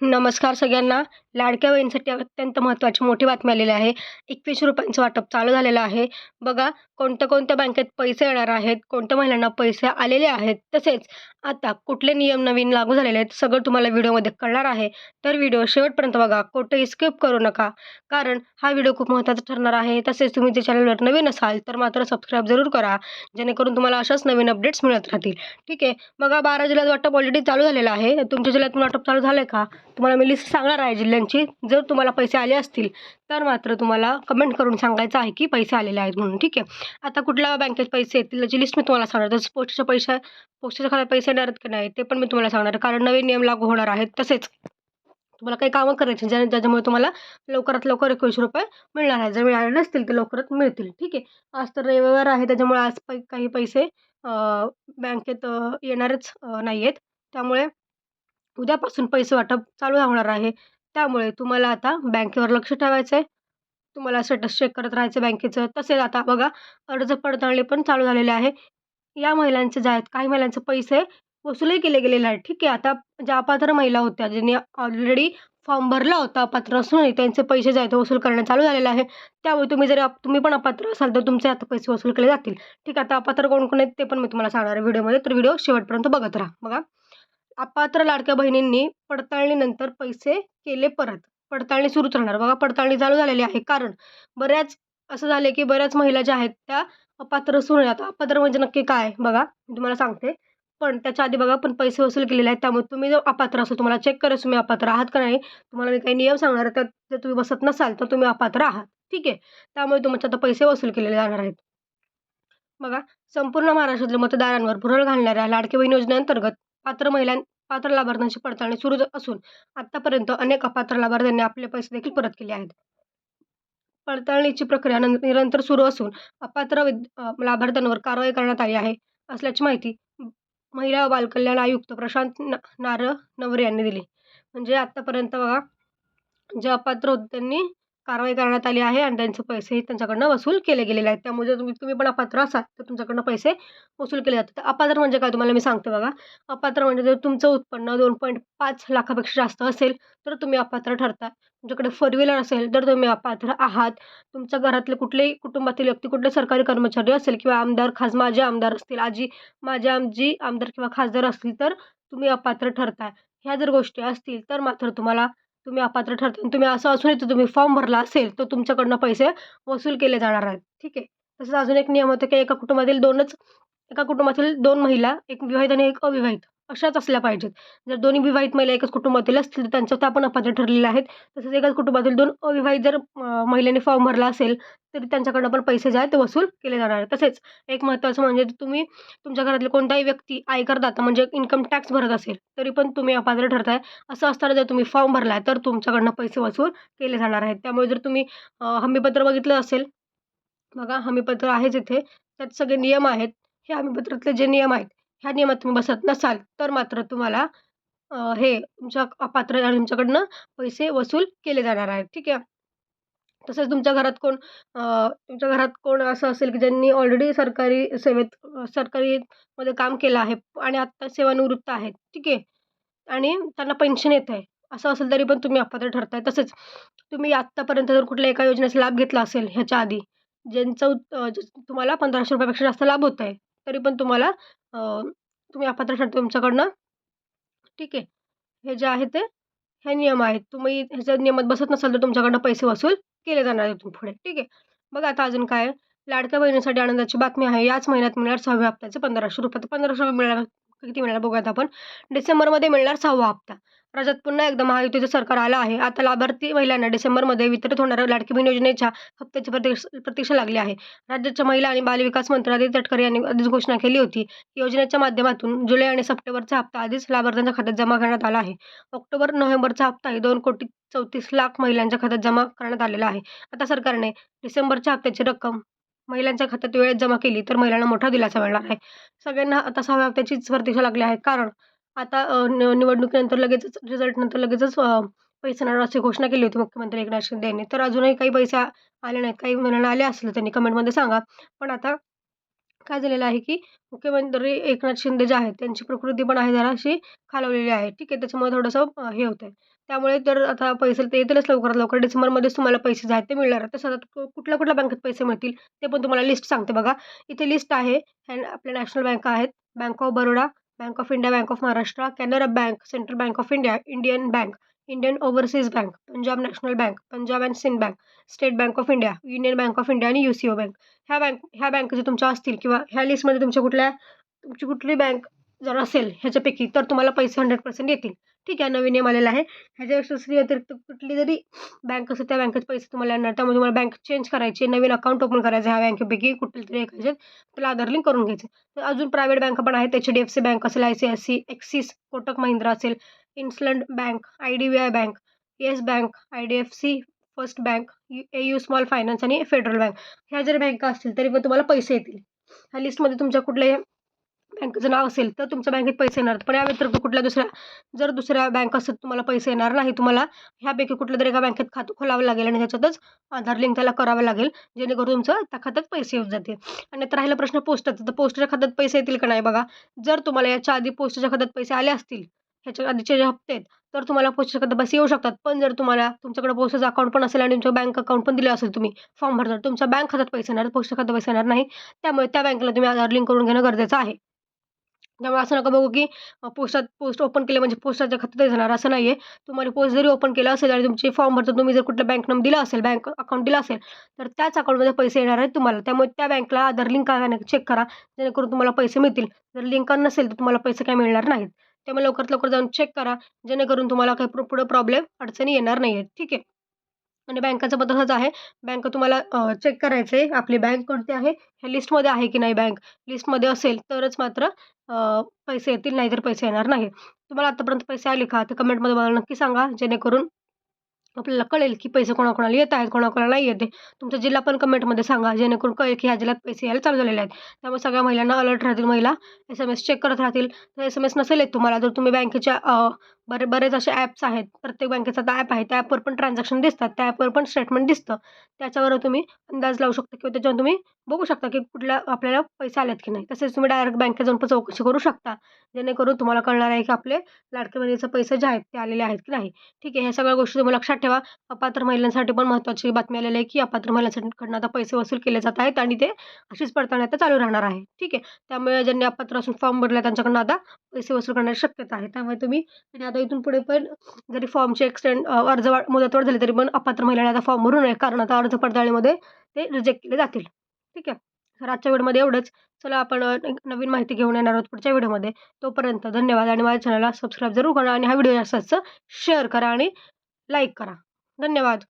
नमस्कार सगळ्यांना. लाडक्या बहिणीसाठी अत्यंत महत्त्वाची मोठी बातमी आलेली आहे. एकवीसशे रुपयांचं वाटप चालू झालेलं आहे. बघा कोणत्या कोणत्या बँकेत पैसे येणार आहेत कोणत्या महिलांना पैसे आलेले आहेत तसेच आता कुठले नियम नवीन लागू झालेले आहेत सगळं तुम्हाला व्हिडिओमध्ये कळणार आहे. तर व्हिडिओ शेवटपर्यंत बघा कुठेही स्किप करू नका. कारण हा व्हिडिओ खूप महत्त्वाचा ठरणार आहे. तसेच तुम्ही जे चॅनलवर नवीन असाल तर मात्र सबस्क्राईब जरूर करा. जेणेकरून तुम्हाला अशाच नवीन अपडेट्स मिळत राहतील. ठीक आहे बघा बारा जिल्ह्यात वाटप ऑलरेडी चालू झालेलं आहे. तुमच्या जिल्ह्यातून वाटप चालू झालं आहे का? तुम्हाला मी लिस्ट सांगणार आहे जिल्ह्यांची. जर तुम्हाला पैसे आले असतील तर मात्र तुम्हाला कमेंट करून सांगायचं आहे की पैसे आलेले आहेत म्हणून. ठीक आहे? आता कुठल्या बँकेत पैसे येतील त्याची लिस्ट मी तुम्हाला सांगणार. तसंच पोस्टच्या पैसे पोस्टच्या खाली पैसे येणार आहेत की नाही ते पण मी तुम्हाला सांगणार. आहे कारण नवीन नियम लागू होणार आहेत तसेच. तुम्हाला काही कामं करायची ज्या ज्याच्यामुळे तुम्हाला लवकरात लवकर एकवीसशे रुपये मिळणार आहे जर मिळाले नसतील तर लवकरात मिळतील. ठीक आहे? आज तर रविवार आहे त्याच्यामुळे आज पै काही पैसे बँकेत येणारच नाही आहेत त्यामुळे उद्यापासून पैसे वाटप चालू होणार आहे. त्यामुळे तुम्हाला आता बँकेवर लक्ष ठेवायचं आहे तुम्हाला स्टेटस चेक करत राहायचं बँकेचं. तसेच आता बघा अर्ज पडताळणी पण चालू झालेले आहे. या महिलांचे जे आहेत काही महिलांचे पैसे वसूलही केले गेलेले आहेत. ठीक आहे आता ज्या अपात्र महिला होत्या ज्यांनी ऑलरेडी फॉर्म भरला होता अपात्र असूनही त्यांचे पैसे जे आहेत वसूल करणं चालू झालेलं आहे. त्यामुळे तुम्ही जर तुम्ही पण अपात्र असाल तर तुमचे आता पैसे वसूल केले जातील. ठीक आहे आता अपात्र कोण कोण आहेत ते पण मी तुम्हाला सांगणार आहे. व्हिडिओमध्ये तर व्हिडिओ शेवटपर्यंत बघत राहा. बघा. अपात्र लाडक्या बहिणींनी पडताळणीनंतर पैसे केले परत. पडताळणी सुरूच राहणार. बघा पडताळणी चालू झालेली आहे. कारण बऱ्याच असं झालं की बऱ्याच महिला ज्या आहेत त्या अपात्र सुरू आता अपात्र म्हणजे नक्की काय? बघा मी तुम्हाला सांगते. पण त्याच्या आधी बघा पण पैसे वसूल केलेले आहेत. त्यामुळे तुम्ही जर अपात्र असाल तुम्हाला चेक करायचं तुम्ही अपात्र आहात का नाही. तुम्हाला मी काही नियम सांगणार आहे त्यात जर तुम्ही बसत नसाल तर तुम्ही अपात्र आहात. ठीक आहे? त्यामुळे तुमचे आता पैसे वसूल केलेले जाणार आहेत. बघा संपूर्ण महाराष्ट्रातील मतदारांवर भुरळ घालणाऱ्या लाडकी बहीण योजनेअंतर्गत पात्र महिलां पात्र लाभार्थ्यांची पडताळणी सुरू असून आतापर्यंत अनेक अपात्र लाभार्थ्यांनी आपले पैसे देखील परत केले आहेत. पडताळणीची प्रक्रिया निरंतर सुरू असून अपात्र लाभार्थ्यांवर कारवाई करण्यात आली आहे असल्याची माहिती महिला व बालकल्याण आयुक्त प्रशांत न नार नवरे यांनी दिली. म्हणजे आत्तापर्यंत बघा जे अपात्र होते त्यांनी कारवाई करण्यात आली आहे आणि त्यांचे पैसेही त्यांच्याकडनं वसूल केले गेलेले आहेत. त्यामुळे जर तुम्ही तुम्ही पण अपात्र असाल तर तुमच्याकडनं पैसे वसूल केले जातात. तर अपात्र म्हणजे काय? तुम्हाला मी सांगते बघा. अपात्र म्हणजे जर तुमचं उत्पन्न दोन पॉईंट पाच लाखापेक्षा जास्त असेल तर तुम्ही अपात्र ठरता. तुमच्याकडे फोर व्हीलर असेल तर तुम्ही अपात्र आहात. तुमच्या घरातले कुठलेही कुटुंबातील व्यक्ती कुठले सरकारी कर्मचारी असेल किंवा आमदार खास माझे आमदार असतील आजी माझे आमजी आमदार किंवा खासदार असतील तर तुम्ही अपात्र ठरताय ह्या जर गोष्टी असतील तर मात्र तुम्हाला तुम्ही अपात्र ठरता तुम्ही असं असून तर तुम्ही फॉर्म भरला असेल तर तुमच्याकडनं पैसे वसूल केले जाणार आहेत. ठीक आहे? तसंच अजून एक नियम होता की एका कुटुंबातील दोनच एका कुटुंबातील दोन महिला एक विवाहित आणि एक अविवाहित. अशाच असल्या पाहिजेत. जर दोन्ही विवाहित महिला एकाच कुटुंबातील असतील तर त्यांच्या त्या पण अपात्र ठरलेल्या आहेत. तसंच एकाच कुटुंबातील दोन अविवाहित जर महिलेने फॉर्म भरला असेल तरी त्यांच्याकडनं पण पैसे जे आहेत ते वसूल केले जाणार आहे तसेच एक महत्त्वाचं म्हणजे तुम्ही तुमच्या घरातले कोणताही व्यक्ती आयकरदाता म्हणजे इन्कम टॅक्स भरत असेल तरी पण तुम्ही अपात्र ठरताय. असं असताना जर तुम्ही फॉर्म भरला आहे तर तुमच्याकडनं पैसे वसूल केले जाणार आहेत. त्यामुळे जर तुम्ही हमीपत्र बघितलं असेल बघा हमीपत्र आहेच इथे. त्यात सगळे नियम आहेत. हे हमीपत्रातले जे नियम आहेत ह्या नियमात तुम्ही बसत नसाल तर मात्र तुम्हाला हे तुमच्या अपात्र आणि तुमच्याकडनं पैसे वसूल केले जाणार आहेत. ठीक आहे? तसंच तुमच्या घरात कोण तुमच्या घरात कोण असं असेल की ज्यांनी ऑलरेडी सरकारी सेवेत सरकारीमध्ये सरकारी मध्ये काम केलं आहे आणि आत्ता सेवानिवृत्त आहेत. ठीक आहे? आणि त्यांना पेन्शन येत आहे असं असेल तरी पण तुम्ही अपात्र ठरताय. तसेच तुम्ही आत्तापर्यंत जर कुठल्या एका योजनेचा लाभ घेतला असेल ह्याच्या आधी ज्यांचं तुम्हाला पंधराशे रुपयापेक्षा जास्त लाभ होत आहे तरी पण तुम्हाला तुम्ही अपात्र ठरतो तुमच्याकडनं ठीक आहे. हे जे आहे ते हे नियम आहेत. तुम्ही ह्याच्या नियमात बसत नसाल तर तुमच्याकडनं पैसे वसूल केले जाणार आहेत पुढे. ठीक आहे. बघा आता अजून काय लाडक्या बहिणीसाठी आनंदाची बातमी आहे. याच महिन्यात मिळणार सहाव्या हप्त्याचे पंधराशे रुपये. तर पंधराशे रुपये मिळणार किती मिळणार बघूयात आपण. डिसेंबरमध्ये मिळणार सहावा हप्ता. राज्यात पुन्हा एकदा महायुतीचं सरकार आलं आहे. आता लाभार्थी महिलांना डिसेंबरमध्ये वितरित होणाऱ्या लाडकी बहीण योजनेच्या हप्त्याची प्रतीक्ष प्रतीक्षा लागली आहे. राज्याच्या महिला आणि बालविकास मंत्री आदित्य तटकरे यांनी आधीच घोषणा केली होती की योजनेच्या माध्यमातून जुलै आणि सप्टेंबरचा हप्ता आधीच लाभार्थ्यांच्या खात्यात जमा करण्यात आला आहे. ऑक्टोबर नोव्हेंबरचा हप्ताही दोन कोटी चौतीस लाख महिलांच्या खात्यात जमा करण्यात आलेला आहे. आता सरकारने डिसेंबरच्या हप्त्याची रक्कम महिलांच्या खात्यात वेळेत जमा केली तर महिलांना मोठा दिलासा मिळणार आहे. सगळ्यांना आता सहाव्या हप्त्याचीच प्रतीक्षा लागली आहे. कारण आता न- निवडणुकीनंतर लगेचच रिझल्टनंतर लगेचच पैसे येणार अशी घोषणा केली होती मुख्यमंत्री एकनाथ शिंदे यांनी. तर अजूनही काही पैसे आले नाहीत. काही महिन्यांना आले असले त्यांनी कमेंटमध्ये सांगा. पण आता काय झालेलं आहे की मुख्यमंत्री एकनाथ शिंदे जे आहेत त्यांची प्रकृती पण आहे जरा अशी खालावलेली आहे. ठीक आहे त्याच्यामुळे थोडंसं हे होतं आहे त्यामुळे तर आता पैसे ते येतीलच लवकरात लवकर. डिसेंबरमध्येच तुम्हाला पैसे जे आहेत ते मिळणार आहेत. तसं आता कु- कुठल्या कुठल्या बँकेत पैसे मिळतील ते पण तुम्हाला लिस्ट सांगते बघा. इथे लिस्ट आहे अँड आपल्या नॅशनल बँका आहेत. Bank of Baroda bank of India bank of Maharashtra Canara bank central bank of India Indian bank Indian overseas bank Punjab national bank Punjab and Sindh bank state bank of India union bank of India आणि U C O bank. ह्या bank ह्या bank जर तुमच्या असतील किंवा ह्या लिस्टमध्ये तुमच्या कुठल्या तुमची कुठली बँक जर असेल ह्याच्यापैकी तर तुम्हाला पैसे हंड्रेड पर्सेंट येतील. ठीक आहे नवीन नियम आलेला आहे. ह्याच्यापेक्षा दुसरी अतिरिक्त कुठली जरी बँक असेल त्या बँकेत पैसे तुम्हाला येणार. त्यामुळे तुम्हाला बँक चेंज करायची नवीन अकाउंट ओपन करायचं ह्या बँकेपैकी कुठली तरी एक ह्याच्यात त्याला आधार लिंक करून घ्यायचं. तर अजून प्रायव्हेट बँक पण आहेत H D F C bank असेल I C I C Axis Kotak Mahindra असेल IndusInd bank I D B I bank Yes bank I D F C first bank U A U small finance आणि federal bank ह्या जरी बँका असतील तरी पण तुम्हाला पैसे येतील. ह्या लिस्टमध्ये तुमच्या कुठल्याही बँकेचं नाव असेल तर तुमच्या बँकेत पैसे येणार पण या व्यतिरिक्त कुठल्या दुसऱ्या जर दुसऱ्या बँक असेल तुम्हाला पैसे येणार नाही तुम्हाला ह्यापैकी कुठल्या तरी एका बँकेत खातं खोलावं लागेल आणि त्याच्यातच आधार लिंक त्याला करावं लागेल जेणेकरून तुमचं त्या खात्यात पैसे येऊन जातील. आणि आता राहिला प्रश्न पोस्टाचा तर पोस्टाच्या खात्यात पैसे येतील का नाही बघा? जर तुम्हाला याच्या आधी पोस्टाच्या खात्यात पैसे आले असतील ह्याच्या आधीचे जे हप्ते आहेत तर तुम्हाला पोस्टाच्या खात्यात पैसे येऊ शकतात. पण जर तुम्हाला तुमच्याकडे पोस्टाचं अकाउंट पण असेल आणि तुमचं बँक अकाउंट पण दिलं असेल तुम्ही फॉर्म भरणार तुमच्या बँक खात्यात पैसे येणार पोस्ट खात्यात पैसे येणार नाही. त्यामुळे त्या बँकेला तुम्ही आधार लिंक करून घेणं गरजेचं आहे. त्यामुळे असं नका बघू की पोस्टात पोस्ट ओपन केलं म्हणजे पोस्टाच्या खात्यातच जाणार असं नाही आहे तुम्हाला पोस्ट जरी ओपन केलं असेल आणि तुमचे फॉर्म भरतो तुम्ही जर कुठल्या बँक नंबर दिला असेल बँक अकाउंट दिला असेल तर त्याच अकाउंटमध्ये पैसे येणार आहेत तुम्हाला. त्यामुळे त्या बँकला आधार लिंक आहे नाही चेक करा जेणेकरून तुम्हाला पैसे मिळतील. जर लिंक नसेल तर तुम्हाला पैसे काय मिळणार नाहीत. त्यामुळे लवकरात लवकर जाऊन चेक करा जेणेकरून तुम्हाला काही पुढं प्रॉब्लेम अडचणी येणार नाही आहेत ठीक आहे? म्हणजे आणि बँकाचं पण तसंच आहे. बँक तुम्हाला चेक करायचं आहे आपली बँक कोणती आहे. ह्या लिस्टमध्ये आहे की नाही बँक? लिस्टमध्ये असेल तरच मात्र पैसे येतील नाहीतर पैसे येणार नाही. तुम्हाला आतापर्यंत पैसे आले का? ते कमेंटमध्ये मला नक्की सांगा. जेणेकरून आपल्याला कळेल की पैसे कोणाकोणाला येत आहेत कोणाकोणाला नाही येते तुमचा जिल्हा पण कमेंटमध्ये सांगा. जेणेकरून कळेल की ह्या जिल्ह्यात पैसे यायला चालू झालेले आहेत. त्यामुळे सगळ्या महिलांना अलर्ट राहतील महिला. एस एम एस चेक करत राहतील. तर एस एम एस नसेल येत तुम्हाला. जर तुम्ही बँकेच्या बरे बरेच असे ॲप्स आहेत. प्रत्येक बँकेचा आता ॲप आहे. त्या ॲपवर पण ट्रान्झॅक्शन दिसतात. त्या ॲपवर पण स्टेटमेंट दिसतं. त्याच्यावर तुम्ही अंदाज लावू शकता किंवा त्याच्यावर तुम्ही बघू शकता की कुठल्या आपल्याला पैसे आलेत की नाही. तसेच तुम्ही डायरेक्ट बँकेत जाऊन पण चौकशी करू शकता. जेणेकरून तुम्हाला कळणार आहे की आपले लाडके बहिणीचे पैसे जे आहेत ते आलेले आहेत की नाही. ठीक आहे ह्या सगळ्या गोष्टी तुम्ही लक्षात ठेवा. अपात्र महिलांसाठी पण महत्त्वाची बातमी आलेली आहे की अपात्र महिलांकडून आता पैसे वसूल केले जात आहेत आणि ते अशीच पडताळणी आता चालू राहणार आहे. ठीक आहे. त्यामुळे ज्यांनी अपात्र असून फॉर्म भरला त्यांच्याकडनं आता पैसे वसूल करण्याची शक्यता आहे. त्यामुळे तुम्ही आता इथून पुढे पण जरी फॉर्मचे एक्सटेंड अर्ज मुदतवाढ झाली तरी पण अपात्र महिलांना आता फॉर्म भरू नये कारण आता अर्ज पडताळीमध्ये ते रिजेक्ट केले जातील. ठीक आहे? तर आजच्या व्हिडिओमध्ये एवढंच. चला आपण एक नवीन माहिती घेऊन येणार आहोत पुढच्या व्हिडिओमध्ये. तोपर्यंत धन्यवाद आणि माझ्या चॅनलला सबस्क्राईब जरूर करा आणि हा व्हिडिओ जास्त शेअर करा आणि लाईक करा. धन्यवाद.